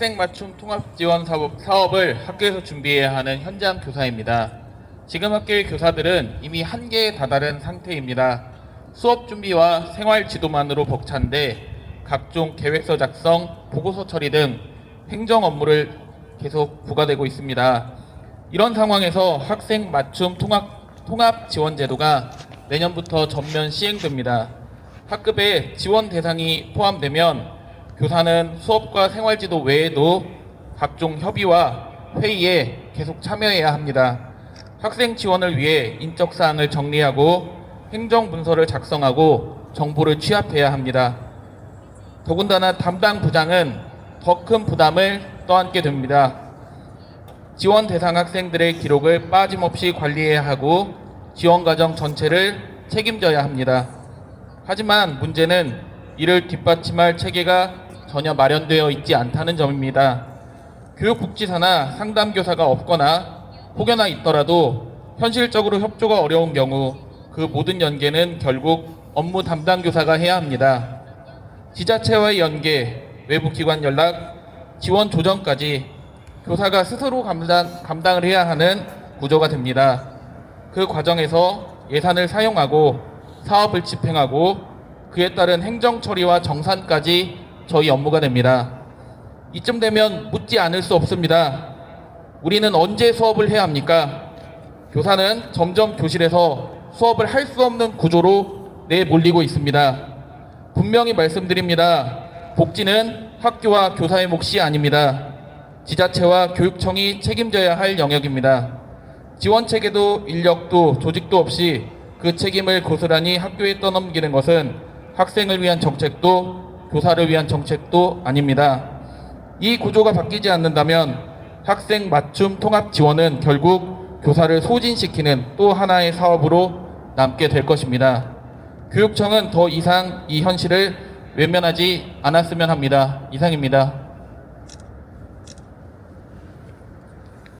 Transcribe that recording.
학생 맞춤 통합 지원 사업, 사업을 학교에서 준비해야 하는 현장 교사입니다. 지금 학교의 교사들은 이미 한계에 다다른 상태입니다. 수업 준비와 생활 지도만으로 벅찬데 각종 계획서 작성, 보고서 처리 등 행정 업무를 계속 부과되고 있습니다. 이런 상황에서 학생 맞춤 통합, 통합 지원 제도가 내년부터 전면 시행됩니다. 학급에 지원 대상이 포함되면 교사는 수업과 생활지도 외에도 각종 협의와 회의에 계속 참여해야 합니다. 학생 지원을 위해 인적 사항을 정리하고 행정 문서를 작성하고 정보를 취합해야 합니다. 더군다나 담당 부장은 더 큰 부담을 떠안게 됩니다. 지원 대상 학생들의 기록을 빠짐없이 관리해야 하고 지원 과정 전체를 책임져야 합니다. 하지만 문제는 이를 뒷받침할 체계가 전혀 마련되어 있지 않다는 점입니다. 교육복지사나 상담교사가 없거나 혹여나 있더라도 현실적으로 협조가 어려운 경우 그 모든 연계는 결국 업무 담당 교사가 해야 합니다. 지자체와의 연계, 외부 기관 연락, 지원 조정까지 교사가 스스로 감당, 감당을 해야 하는 구조가 됩니다. 그 과정에서 예산을 사용하고 사업을 집행하고 그에 따른 행정 처리와 정산까지 저희 업무가 됩니다. 이쯤 되면 묻지 않을 수 없습니다. 우리는 언제 수업을 해야 합니까? 교사는 점점 교실에서 수업을 할 수 없는 구조로 내몰리고 있습니다. 분명히 말씀드립니다. 복지는 학교와 교사의 몫이 아닙니다. 지자체와 교육청이 책임져야 할 영역입니다. 지원 체계도 인력도 조직도 없이 그 책임을 고스란히 학교에 떠넘기는 것은 학생을 위한 정책도 교사를 위한 정책도 아닙니다. 이 구조가 바뀌지 않는다면 학생 맞춤 통합 지원은 결국 교사를 소진시키는 또 하나의 사업으로 남게 될 것입니다. 교육청은 더 이상 이 현실을 외면하지 않았으면 합니다. 이상입니다.